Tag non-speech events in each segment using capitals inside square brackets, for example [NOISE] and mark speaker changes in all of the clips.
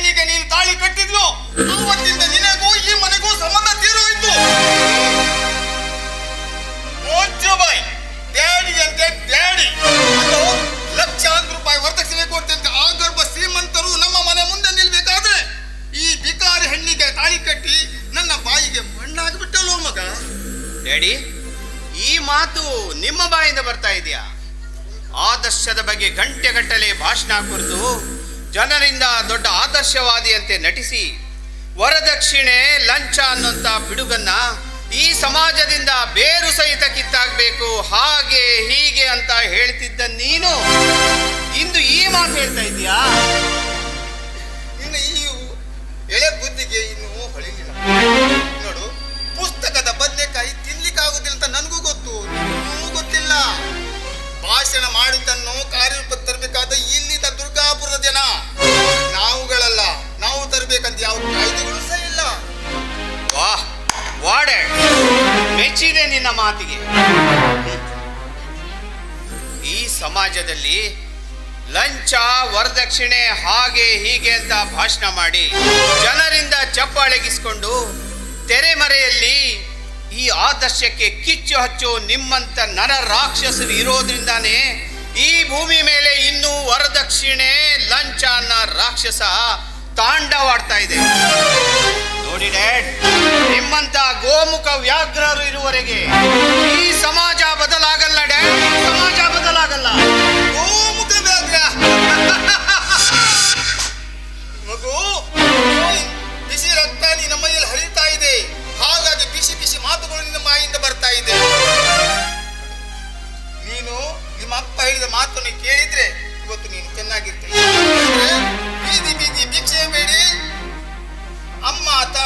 Speaker 1: ಹೆಣ್ಣಿಗೆ ನೀನು ತಾಳಿ ಕಟ್ಟಿದ್ಲು. ಅವತ್ತಿಂದ ನಿನಗೂ ಈ ಮನೆಗೂ ಸಂಬಂಧ ತೀರೋಯ್ತು ಮೋಜುಬಾಯಿ
Speaker 2: ಡ್ಯಾಡಿ
Speaker 1: ಅಂತೆ ಡ್ಯಾಡಿ. ಲಕ್ಷಾಂತರ ರೂಪಾಯಿ ಹೊರತಕ್ಷಬೇಕು ಅಂತ ಆ ಗರ್ಭ ಶ್ರೀಮಂತರು ನಮ್ಮ ಮನೆ ಮುಂದೆ ನಿಲ್ಬೇಕಾದ್ರೆ
Speaker 2: ಈ ಬಿಕಾರಿ ಹೆಣ್ಣಿಗೆ ತಾಳಿ ಕಟ್ಟಿ ನನ್ನ ಬಾಯಿಗೆ ಮಣ್ಣಾಗ್ಬಿಟ್ಟಲ್ಲೋ ಮಗ. ಡ್ಯಾಡಿ, ಈ ಮಾತು ನಿಮ್ಮ ಬಾಯಿಂದ ಬರ್ತಾ ಇದೆಯಾ? ಆದರ್ಶದ ಬಗ್ಗೆ ಗಂಟೆಗಟ್ಟಲೆ ಭಾಷಣ ಕುರಿತು ಜನರಿಂದ ದೊಡ್ಡ ಆದರ್ಶವಾದಿಯಂತೆ ನಟಿಸಿ, ವರದಕ್ಷಿಣೆ, ಲಂಚ ಅನ್ನುವಂಥ ಪಿಡುಗನ್ನ ಈ ಸಮಾಜದಿಂದ ಬೇರು ಸಹಿತ ಕಿತ್ತಾಗಬೇಕು ಹಾಗೆ ಹೀಗೆ ಅಂತ ಹೇಳ್ತಿದ್ದ ನೀನು. ಇಂದು ಈ ಮಾತು ಹೇಳ್ತಾ ಇದೀಯಾ
Speaker 1: ಇನ್ನು ಈ ಎಳೆ ಬುದ್ಧಿಗೆ ಇನ್ನು ಹೊಳಿಲಿಲ್ಲ.
Speaker 2: ಸಮಾಜದಲ್ಲಿ ಲಂಚ, ವರದಕ್ಷಿಣೆ ಹಾಗೆ ಹೀಗೆ ಅಂತ ಭಾಷಣ ಮಾಡಿ ಜನರಿಂದ ಚಪ್ಪಾಳೆಗಿಸಿಕೊಂಡು ತೆರೆಮರೆಯಲ್ಲಿ ಈ ಆದರ್ಶಕ್ಕೆ ಕಿಚ್ಚು ಹಚ್ಚೋ ನಿಮ್ಮಂತ ನರ ರಾಕ್ಷಸರು ಇರೋದ್ರಿಂದಾನೇ ಈ ಭೂಮಿ ಮೇಲೆ ಇನ್ನೂ ವರದಕ್ಷಿಣೆ, ಲಂಚ ಅನ್ನ ರಾಕ್ಷಸ ತಾಂಡವಾಡ್ತಾ ಇದೆ. ನೋಡಿ ಡ್ಯಾಡ್, ನಿಮ್ಮಂತ ಗೋಮುಖ ವ್ಯಾಘ್ರರು ಇರುವವರೆಗೆ ಈ ಸಮಾಜ ಬದಲಾಗಲ್ಲ ಡ್ಯಾಡ್. ಸಮಾಜ
Speaker 1: ವ್ಯಾಘ್ರ [LAUGHS] ಮಗು ಬಿಸಿ ರಕ್ತ ನಿನ್ನ ಮೈಯಲ್ಲಿ ಹರಿತಾ ಇದೆ. ಹಾಗಾಗಿ ಬಿಸಿ ಬಿಸಿ ಮಾತುಗಳು ನಿನ್ನ ಬಾಯಿಂದ ಬರ್ತಾ ಇದೆ. ನೀನು ನಿಮ್ಮ ಅಪ್ಪ ಹೇಳಿದ ಮಾತನ್ನು ಕೇಳಿದ್ರೆ ಇವತ್ತು ನೀನು ಚೆನ್ನಾಗಿರ್ತೀಯ ಅಂದ್ರೆ ಬೀದಿ ಬೀದಿ, ಭಿಕ್ಷೆ ಬೇಡಿ. ಅಮ್ಮ ಆತ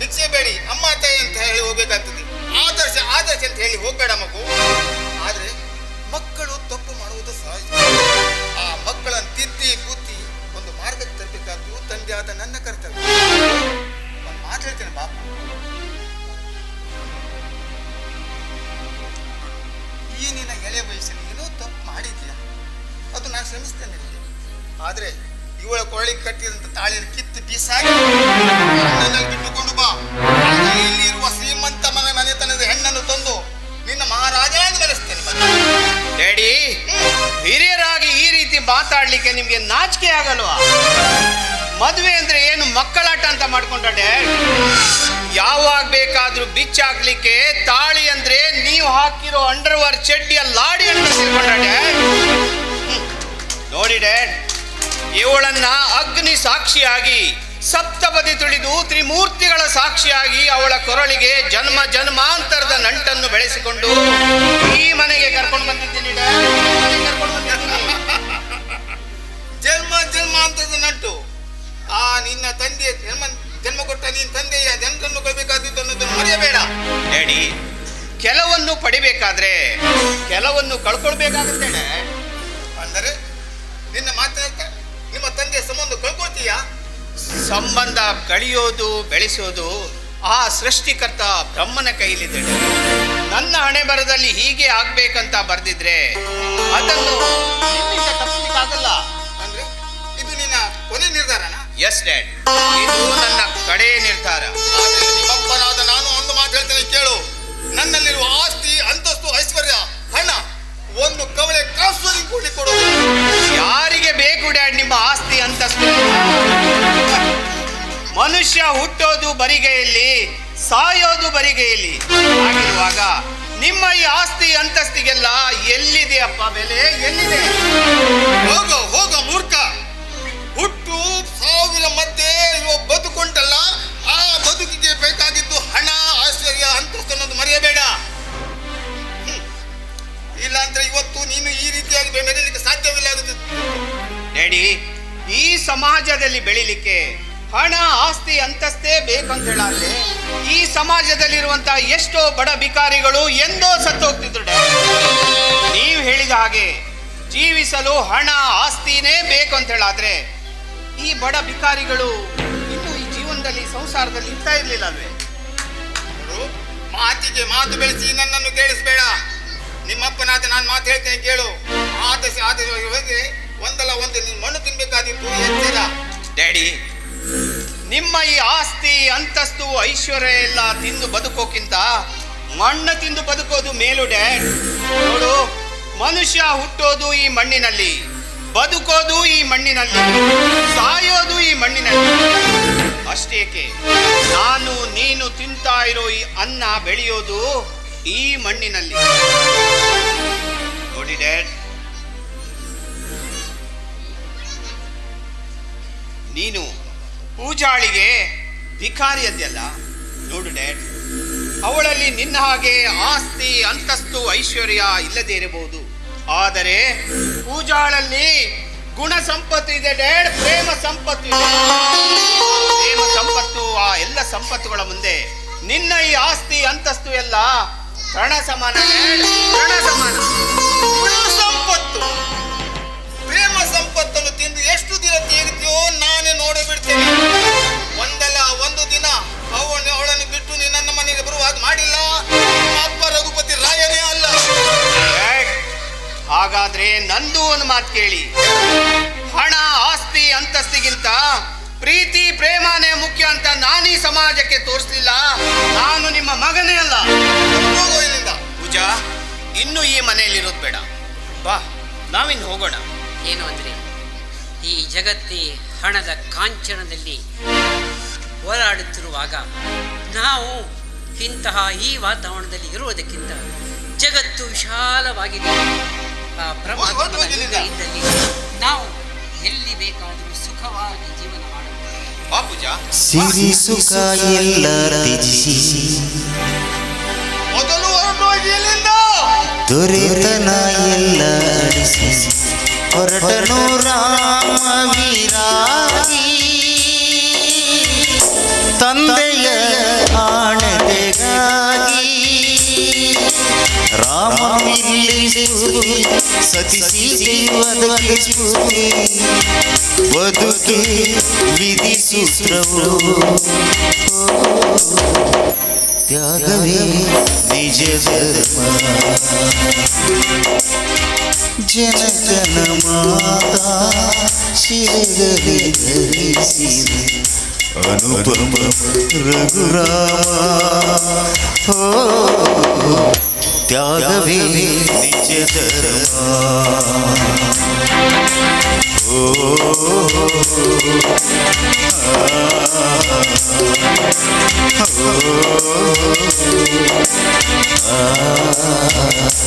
Speaker 1: ಭಿಕ್ಷೆ ಬೇಡಿ, ಅಮ್ಮ ತಾಯಿ ಅಂತ ಹೇಳಿ ಹೋಗ್ಬೇಕಾಗ್ತದೆ. ಆದರ್ಶ ಆದರ್ಶ ಅಂತ ಹೇಳಿ ಹೋಗ್ಬೇಡ ಮಗು. ಆದ ನನ್ನ ಕರ್ತವ್ಯ. ಮಾತು ಹೇಳ್ತೇನೆ ಬಾಪ. ಈ ನಿನ್ನ ಎಳೆ ವಯಸ್ಸಲ್ಲಿ ಏನೋ ತಪ್ಪು ಮಾಡಿದ್ಯಾ? ಅದು ನಾನು ಶ್ರಮಿಸ್ತೇನೆ ಆದ್ರೆ ಇವಳ ಕೊರಳಿ ಕಟ್ಟಿದಂತ ತಾಳಿನ ಕಿತ್ತು ಬೀಸಾಗಿ ಬಿಟ್ಟುಕೊಂಡು ಬಾ. ಇಲ್ಲಿರುವ ಶ್ರೀಮಂತ ಮನೆ ಮನೆತನದ ಹೆಣ್ಣನ್ನು ತಂದು ನಿನ್ನ ಮಹಾರಾಜ ಎಂದು ಬಾ.
Speaker 2: ಡ್ಯಾಡಿ, ಹಿರಿಯರಾಗಿ ಈ ರೀತಿ ಮಾತಾಡ್ಲಿಕ್ಕೆ ನಿಮ್ಗೆ ನಾಚಿಕೆ ಆಗಲ್ವಾ? ಮದುವೆ ಅಂದ್ರೆ ಏನು? ಮಕ್ಕಳಾಟ ಅಂತ ಮಾಡ್ಕೊಂಡ ಯಾವಾಗ ಬೇಕಾದ್ರೂ ಬಿಚ್ಚಾಕ್ಲಿಕ್ಕೆ ತಾಳಿ ಅಂದ್ರೆ ನೀವು ಹಾಕಿರೋ ಅಂಡರ್ವರ್ ಚಡ್ಡಿಯ ಲಾಡಿ ಅಂತ ತಿಳ್ಕೊಂಡ ನೋಡಿ ಡ್ಯಾಡ್ ಇವಳನ್ನ ಅಗ್ನಿ ಸಾಕ್ಷಿಯಾಗಿ, ಸಪ್ತಪದಿ ತುಳಿದು ತ್ರಿಮೂರ್ತಿಗಳ ಸಾಕ್ಷಿಯಾಗಿ ಅವಳ ಕೊರಳಿಗೆ ಜನ್ಮ ಜನ್ಮಾಂತರದ ನಂಟನ್ನು ಬೆಳೆಸಿಕೊಂಡು ಈ ಮನೆಗೆ ಕರ್ಕೊಂಡು ಬಂದಿದ್ದೀನಿ ಡ್ಯಾಡ್. ಪಡಿಬೇಕಾದ್ರೆ ಕೆಲವನ್ನು ಕಳ್ಕೊಳ್ಬೇಕಾಗುತ್ತೆ ಡ್ಯಾಡ್.
Speaker 1: ಅಂದರೆ ನಿನ್ನ ಮಾತಾಡ್ತಾ ನಿಮ್ಮ ತಂದೆ ಸಂಬಂಧ ಕಳ್ಕೊಳ್ತೀಯಾ?
Speaker 2: ಸಂಬಂಧ ಕಳಿಯೋದು ಬೆಳೆಸೋದು ಆ ಸೃಷ್ಟಿಕರ್ತ ಬ್ರಹ್ಮನ ಕೈಲಿದೆ. ನನ್ನ ಹಣೆ ಬರದಲ್ಲಿ ಹೀಗೆ ಆಗ್ಬೇಕಂತ ಬರ್ದಿದ್ರೆ ಅದನ್ನು ನಿಮ್ಮಿಂದ ತಪ್ಪಿಸಲಿಕ್ಕಾಗಲ್ಲ.
Speaker 1: ಅಂದ್ರೆ ಇದು ನಿನ್ನ ಕೊನೆ ನಿರ್ಧಾರನಾ?
Speaker 2: ಎಸ್ ಡ್ಯಾಡ್ ಇದು ನನ್ನ ಕಡೆ ನಿರ್ಧಾರ. ಹುಟ್ಟೋದು ಬರಿಗೆಯಲ್ಲಿ, ಸಾಯೋದು ಬರಿಗೆಯಲ್ಲಿ. ಆಗಿರುವಾಗ ನಿಮ್ಮ ಈ ಆಸ್ತಿ ಅಂತಸ್ತಿಗೆಲ್ಲ ಎಲ್ಲಿದೆ ಅಪ್ಪ ಬೆಲೆ? ಎಲ್ಲಿದೆ?
Speaker 1: ಹೋಗೋ ಹೋಗೋ ಮೂರ್ಖ. ಹುಟ್ಟು ಸಾವಿರ ಮಧ್ಯೆ ಬದುಕುಂಟಲ್ಲ, ಆ ಬದುಕಿಗೆ ಬೇಕಾಗಿದ್ದು ಹಣ, ಆಶ್ಚರ್ಯ, ಅಂತಸ್ತು ಅನ್ನೋದು ಮರೆಯಬೇಡ. ಇಲ್ಲಾಂದ್ರೆ ಇವತ್ತು ನೀನು ಈ ರೀತಿಯಾಗಿ ಬೆಳೆಯಲಿಕ್ಕೆ ಸಾಧ್ಯವಿಲ್ಲ
Speaker 2: ಈ ಸಮಾಜದಲ್ಲಿ ಬೆಳಿಲಿಕ್ಕೆ ಹಣ ಆಸ್ತಿ ಅಂತಸ್ತೇ ಬೇಕಂತ ಹೇಳಾದ್ರೆ ಈ ಸಮಾಜದಲ್ಲಿರುವಂತಹ ಎಷ್ಟೋ ಬಡ ಭಿಕಾರಿಗಳು ಎಂದೋ ಸತ್ತೋಗ್ತಿದ್ರು ಡ್ಯಾಡಿ ನೀವು ಹೇಳಿದ ಹಾಗೆ ಜೀವಿಸಲು ಹಣ ಆಸ್ತಿನೇ ಬೇಕು ಅಂತ ಹೇಳಾದ್ರೆ ಈ ಬಡ ಭಿಕಾರಿಗಳು ಇನ್ನು ಈ ಜೀವನದಲ್ಲಿ ಸಂಸಾರದಲ್ಲಿ ಇರ್ತಾ ಇರ್ಲಿಲ್ಲ ಅಲ್ವೇ
Speaker 1: ಮಾತಿಗೆ ಮಾತು ಬೆಳೆಸಿ ನನ್ನನ್ನು ಕೇಳಿಸ್ಬೇಡ. ನಿಮ್ಮಪ್ಪನಾದ ನಾನು ಮಾತು ಹೇಳ್ತೇನೆ ಕೇಳು. ಆದರ್ಶ ಆದರ್ಶ ಹೋಗಿ ಒಂದಲ್ಲ ಒಂದು ನೀನು ಮಣ್ಣು ತಿನ್ಬೇಕಾದಿತ್ತು
Speaker 2: ಡ್ಯಾಡಿ ನಿಮ್ಮ ಈ ಆಸ್ತಿ, ಅಂತಸ್ತು, ಐಶ್ವರ್ಯ ಎಲ್ಲ ತಿಂದು ಬದುಕೋಕ್ಕಿಂತ ಮಣ್ಣು ತಿಂದು ಬದುಕೋದು ಮೇಲು ಡ್ಯಾಡ್ ನೋಡು, ಮನುಷ್ಯ ಹುಟ್ಟೋದು ಈ ಮಣ್ಣಿನಲ್ಲಿ, ಬದುಕೋದು ಈ ಮಣ್ಣಿನಲ್ಲಿ, ಸಾಯೋದು ಈ ಮಣ್ಣಿನಲ್ಲಿ. ಅಷ್ಟೇಕೆ? ನಾನು, ನೀನು ತಿಂತಾ ಇರೋ ಈ ಅನ್ನ ಬೆಳೆಯೋದು ಈ ಮಣ್ಣಿನಲ್ಲಿ. ನೋಡಿ ಡ್ಯಾಡ್ ನೀನು ಪೂಜಾಳಿಗೆ ಭಿಕಾರಿಯದ್ದೆಲ್ಲ, ನೋಡು ಡ್ಯಾಡ್, ಅವಳಲ್ಲಿ ನಿನ್ನ ಹಾಗೆ ಆಸ್ತಿ, ಅಂತಸ್ತು, ಐಶ್ವರ್ಯ ಇಲ್ಲದೇ ಇರಬಹುದು ಆದರೆ ಪೂಜಾಳಲ್ಲಿ ಗುಣ ಸಂಪತ್ತು ಇದೆ ಡ್ಯಾಡ್, ಪ್ರೇಮ ಸಂಪತ್ತು ಇದೆ. ಪ್ರೇಮ ಸಂಪತ್ತು, ಆ ಎಲ್ಲ ಸಂಪತ್ತುಗಳ ಮುಂದೆ ನಿನ್ನ ಈ ಆಸ್ತಿ, ಅಂತಸ್ತು ಎಲ್ಲ ಪ್ರಣ ಸಮಾನ ಪ್ರಣ ಸಮಾನ
Speaker 1: ಗುಣ ಸಂಪತ್ತು. ನೋಡಿ ಬಿಡ್ತೇನೆ ಒಂದಲ್ಲ ಒಂದು ದಿನ ಅವನು ಅವಳನ್ನು ಬಿಟ್ಟು ನೀನು ನನ್ನ ಮನೆಗೆ ಹಾಗೆ ಮಾಡಿಲ್ಲ? ಅಪ್ಪ ರಘುಪತಿ ರಾಯನೇ ಅಲ್ಲ.
Speaker 2: ಹಾಗಾದ್ರೆ ನಂದು ಒಂದು ಮಾತು ಕೇಳಿ. ಹಣ ಆಸ್ತಿ ಅಂತಸ್ತಿಗಿಂತ ಪ್ರೀತಿ ಪ್ರೇಮನೇ ಮುಖ್ಯ ಅಂತ ನಾನೀ ಈ ಸಮಾಜಕ್ಕೆ ತೋರಿಸ್ಲಿಲ್ಲ. ನಾನು ನಿಮ್ಮ ಮಗನೇ ಅಲ್ಲ.
Speaker 1: ಹೋಗೋ ಇಲ್ಲಿಂದ.
Speaker 2: ಪೂಜಾ ಇನ್ನು ಈ ಮನೆಯಲ್ಲಿರೋದು ಬೇಡ. ಬಾ ನಾವಿನ್ ಹೋಗೋಣ.
Speaker 3: ಏನು ಅಂದರೆ? ಈ ಜಗತ್ತೇ ಹಣದ ಕಾಂಚನದಲ್ಲಿ ಹೋರಾಡುತ್ತಿರುವಾಗ ನಾವು ಇಂತಹ ಈ ವಾತಾವರಣದಲ್ಲಿ ಇರುವುದಕ್ಕಿಂತ ಜಗತ್ತು ವಿಶಾಲವಾಗಿದೆ. ಆ ಇದ್ದಲ್ಲಿ ನಾವು ಎಲ್ಲಿ ಬೇಕಾದರೂ ಸುಖವಾಗಿ ಜೀವನ
Speaker 1: ಮಾಡುತ್ತೇವೆ.
Speaker 4: ದೊರೆತನ ಎಲ್ಲ ಅಳಿಸಿ. ಹೊರಟನು ರಾಮ ವೀರಾಗಿ ತಂದೆಯ ಆಣತೆಗಾಗಿ ರಾಮ ಸತಿ ಸೀತೆಯು ಅದಕ್ಕೆ ಸ್ಫೂರ್ತಿ ಬದುಕೆ ವಿಧಿಸೂತ್ರವು ತ್ಯಾಗವೇ ನಿಜ ಧರ್ಮ ಜನಕನ ಮಾತಾ ಶಿರದಲ್ಲಿ ಧರಿಸಿದ ಅನುಪಮ ರಘುರಾಮ ತ್ಯಾಗವೇ ನಿಜ ಧರ್ಮ ಓ ಆ